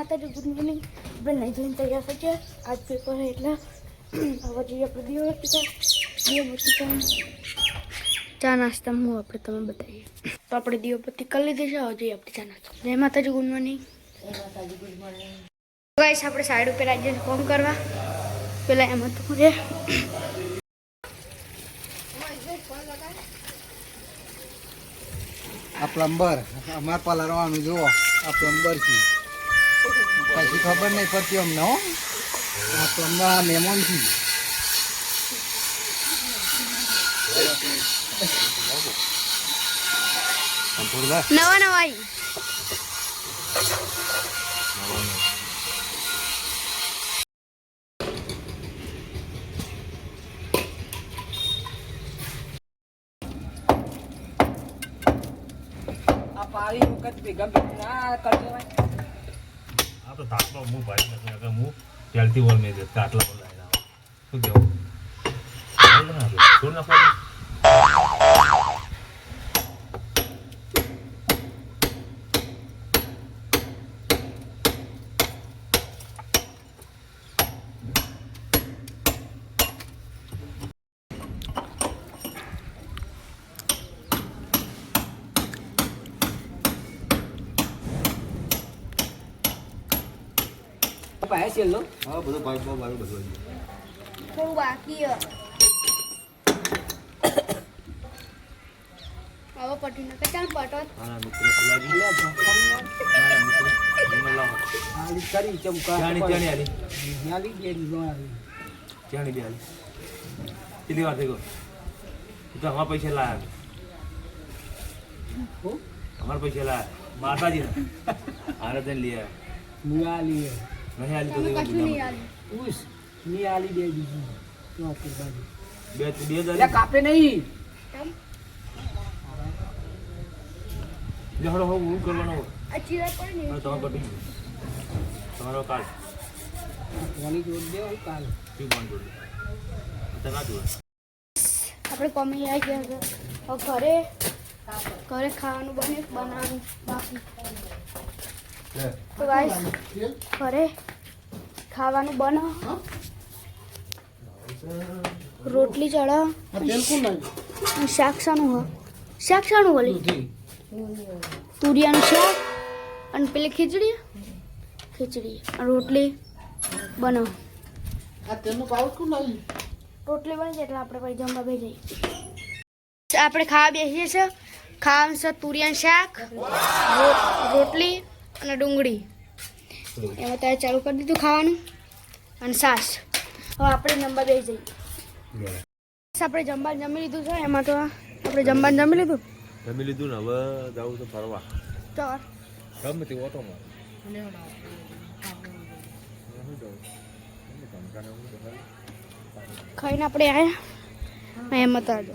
માતાજી good morning આપણે નહીં જોઈને તૈયાર થઈ ગયા. આજ પેપર એટલે હવે જઈએ આપણે દીવો ટીકા ચા નાસ્તામાં હું આપણે તમે બતાવીએ. તો આપણે દીવો બત્તી કરી લીધી છે હવે જઈએ આપણે ચા નાસ્તા. જય માતાજી ગુડ મોર્નિંગ. ગાઈસ આપણે સાઈડ ઉપર આજે ફોન કરવા. પેલા એમાં તો છે આ પ્લમ્બર અમાર પલારવાનું જુઓ. આ પ્લમ્બર છે. પછી ખબર નહીં પડતી અમને હો. આ પ્લમ્બર મહેમાન છે નવા નવા આવી આ પારી વખત ભેગા ભેગા કરી દેવાય આ તો તાટલો હું ભાઈ નથી અગર હું પહેલથી વોલ મેં તાટલા પર લાવી આવું શું કેવું બોલ ને હવે. છોડ નાખો. પાસે છેલ્લો હા બધું ભાઈ બહુ ભાઈ બધું થોડું બાકી. હવે પટી નાખે ચાલ પટો મારા મિત્ર સુલાજી મારા મિત્ર એમને લાવો. આલી કરી ચમકા ચાણી ચાણી આલી લો ચાણી બે આલી કેટલી વાર થઈ ગયો તો અમારા પૈસા લાયા હો? પૈસા લાયા માતાજી આવ્યા. ની હે. નહીં આલી તો નહીં ગુનામાં. ઉસની આલી બે બીજી. તો ઉપર બાજુ બે બે હજાર કાપે નહીં. કેમ? લેહડો હો હું કરવાનો હોય. આ ચીરા તમારો કાલ. કોની જોડ દે હું કાલ. જોડે? ના આપણે કોમી આવી ગયા ઘરે ઘરે ખાવાનું બને બનાવવાનું બાકી. તો ગાઈસ ઘરે ખાવાનું બનો. રોટલી ચડા શાક શાનું હ. શાક શાનું વળી તુરિયાનું શાક અને પેલી ખીચડી? ખીચડી. રોટલી નાખ્યું રોટલી બની જાય એટલે આપણે પછી જમવા બે જઈએ. આપણે ખાવા બેસીએ છીએ. ખાવાનું છે તુરિયાનું શાક રોટલી અને ડુંગળી. એમાં ત્યારે ચાલુ કરી દીધું ખાવાનું. અને સાસ હવે આપણે જમવા બે જઈએ. આપણે જમવા જમી લીધું છે એમાં તો આપણે જમવા જમી લીધું. જમી લીધું ને હવે જાવું તો ફરવા. ચાર ગમે તે ઓટોમાં ખાઈને આપણે આવ્યા એમ જો